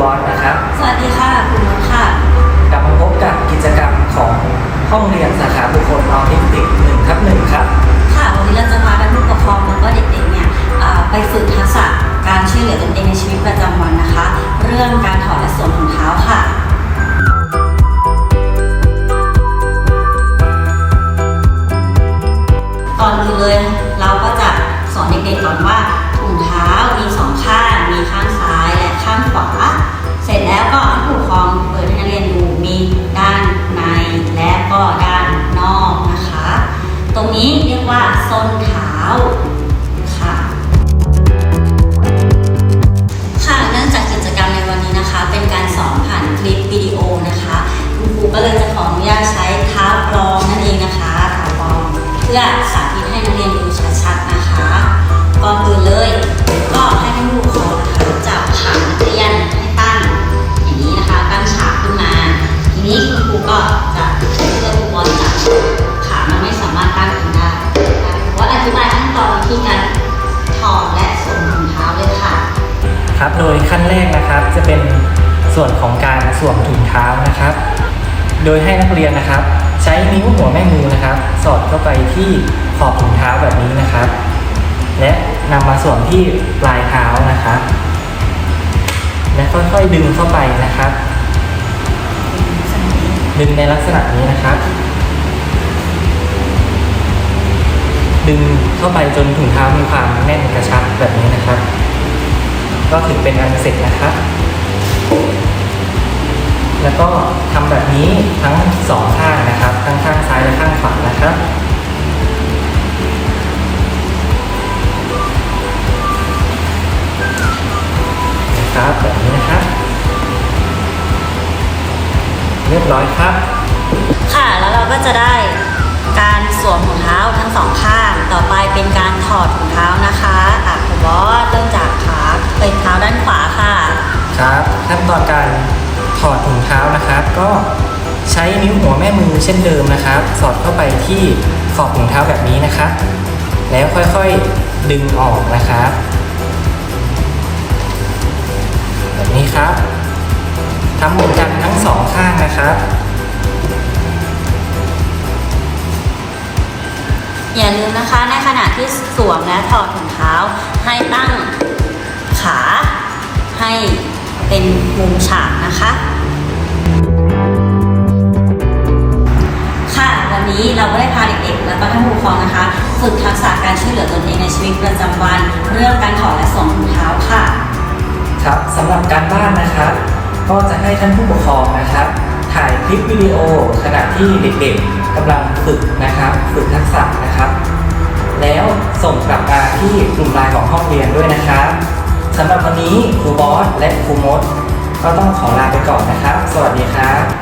บอสนะครับ สวัสดีค่ะคุณนุชค่ะ กลับมาพบกับกิจกรรมของห้องเรียนสาขาบุคคลนอทิสติกหนึ่งครับหนึ่งครับ ค่ะ วันนี้เราจะพาท่านผู้ปกครองแล้วก็เด็กๆเนี่ยไปฝึกทักษะการช่วยเหลือตนเองในชีวิตประจำวันนะคะ เรื่องการถอดและสวมถุงเท้าค่ะก่อนอื่นเลยเราก็จะสอนเด็กๆก่อนว่า ตรงนี้เรียกว่าส้นเท้าค่ะ ค่ะเนื่องจากกิจกรรมในวันนี้นะคะ เป็นการสอนผ่านคลิปวิดีโอนะคะคุณครูก็เลยจะขออนุญาตใช้เท้าปลอมนั่นเองนะคะเท้าปลอมเพื่อสา อและสวมถุงเท้าเลยค่ะ ครับโดยขั้นแรกนะครับจะเป็นส่วนของการสวมถุงเท้านะครับ โดยให้นักเรียนนะครับ ใช้นิ้วหัวแม่มือนะครับ สอดเข้าไปที่ขอบถุงเท้าแบบนี้นะครับ และนำมาสวมที่ปลายเท้านะครับ และค่อยๆดึงเข้าไปนะครับ ดึงในลักษณะนี้นะครับ ดึงเข้าไปจนถุงเท้ามีความแน่นกระชับแบบนี้นะครับ ก็ถึงเป็นอันเสร็จนะครับ แล้วก็ทำแบบนี้ทั้งสองข้างนะครับ ทั้งข้างซ้ายและข้างขวานะครับนะครับแบบนี้นะครับเรียบร้อยครับ ค่ะแล้วเราก็จะได้ การสวมถุงเท้าทั้งสองข้าง ต่อไปเป็นการถอดถุงเท้านะคะอะคุณบอสเริ่มจากขาเป็นเท้าด้านขวาค่ะ ครับขั้นตอนการถอดถุงเท้านะครับ ก็ใช้นิ้วหัวแม่มือเช่นเดิมนะครับ สอดเข้าไปที่ขอบถุงเท้าแบบนี้นะครับ แล้วค่อยๆดึงออกนะครับ แบบนี้ครับทำเหมือนกันทั้งสองข้างนะครับ อย่าลืมนะคะในขณะที่สวมและถอดถุงเท้า ให้ตั้งขา ให้เป็นมุมฉากนะคะ ค่ะ วันนี้เราก็ได้พาเด็กๆ และก็ท่านผู้ปกครองนะคะ ฝึกทักษะการช่วยเหลือตนเองในชีวิตประจำวัน เรื่องการถอดและสวมถุงเท้าค่ะ ครับสำหรับการบ้านนะครับ ก็จะให้ท่านผู้ปกครองนะครับ ถ่ายคลิปวิดีโอขณะที่เด็กๆกำลังฝึกนะครับ ฝึกทักษะนะ แล้วส่งกลับมาที่กลุ่มไลน์ของห้องเรียนด้วยนะครับสำหรับวันนี้ครูบอสและครูมด ก็ต้องขอลาไปก่อนนะครับ สวัสดีครับ